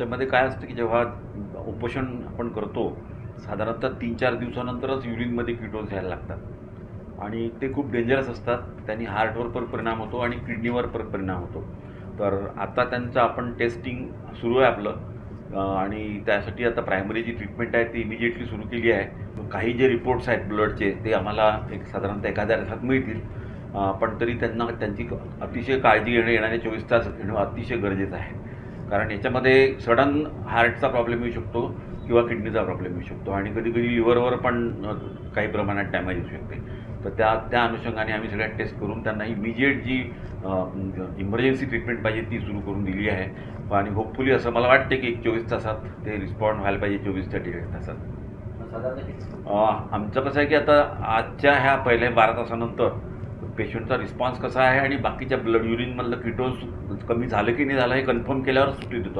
त्याच्यामध्ये काय असतं की जेव्हा उपोषण आपण करतो साधारणतः तीन चार दिवसानंतरच युरिनमध्ये किटोन्स यायला लागतात. आणि ते खूप डेंजरस असतात. त्यांनी हार्टवर पण परिणाम होतो आणि किडनीवर पण परिणाम होतो. तर आता त्यांचं आपण टेस्टिंग सुरू आहे आपलं. आणि त्यासाठी आता प्रायमरी जी ट्रीटमेंट आहे ती इमिजिएटली सुरू केली आहे. काही जे रिपोर्ट्स आहेत ब्लडचे ते आम्हाला एक साधारणतः एखाद्या तासात मिळतील. पण तरी त्यांना त्यांची अतिशय काळजी घेणं येणारे चोवीस तास घेणं अतिशय गरजेचं आहे. कारण याच्यामध्ये सडन हार्टचा प्रॉब्लेम येऊ शकतो किंवा किडनीचा प्रॉब्लेम येऊ शकतो आणि कधी कधी लिव्हरवर पण काही प्रमाणात डॅमेज होऊ शकते. तर त्या त्या अनुषंगाने आम्ही सगळ्या टेस्ट करून त्यांना इमिजिएट जी इमर्जन्सी ट्रीटमेंट पाहिजे ती सुरू करून दिली आहे. आणि होपफुली असं मला वाटते की एक चोवीस तासात ते रिस्पॉन्ड व्हायला पाहिजे चोवीस ते दीड तासात. आमचं कसं आहे की आता आजच्या ह्या पहिल्या बारा तासानंतर पेशंटचा रिस्पॉन्स कसा आहे आणि बाकीच्या ब्लड युरिनमधलं किटोन्स कमी झालं की नाही झालं हे कन्फर्म केल्यावर सुट्टी देतो.